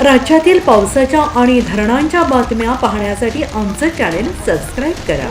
राज्यातील पावसाच्या आणि धरणांच्या बातम्या पाहण्यासाठी आमचं चॅनेल सबस्क्राईब करा.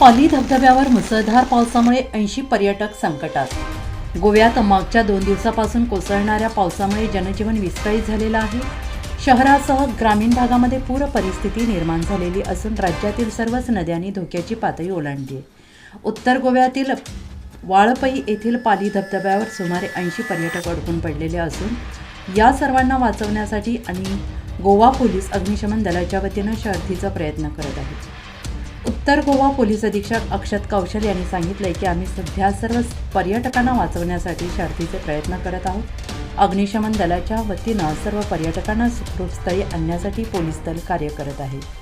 पाली धबधब्यावर मुसळधार पावसामुळे ऐंशी पर्यटक संकटात. गोव्यात मागच्या दोन दिवसापासून कोसळणाऱ्या पावसामुळे जनजीवन विस्कळीत झालेलं आहे. शहरासह ग्रामीण भागामध्ये पूर परिस्थिती निर्माण झालेली असून राज्यातील सर्वच नद्यांनी धोक्याची पातळी ओलांडली. उत्तर गोव्यातील वाळपई येथील पाली धबधब्यावर सुमारे ऐंशी पर्यटक अडकून पडलेले असून या सर्वांना वाचवण्यासाठी आणि गोवा पोलीस अग्निशमन दलाच्या वतीनं शर्थीचा प्रयत्न करत आहेत. उत्तर गोवा पोलीस अधीक्षक अक्षत कौशल यांनी सांगितले की आम्ही सध्या सर्व पर्यटकांना वाचवण्यासाठी शर्थीचे प्रयत्न करत आहोत. अग्निशमन दलाच्या वतीनं सर्व पर्यटकांना सुखरूपस्थळी आणण्यासाठी पोलीस दल कार्य करत आहे.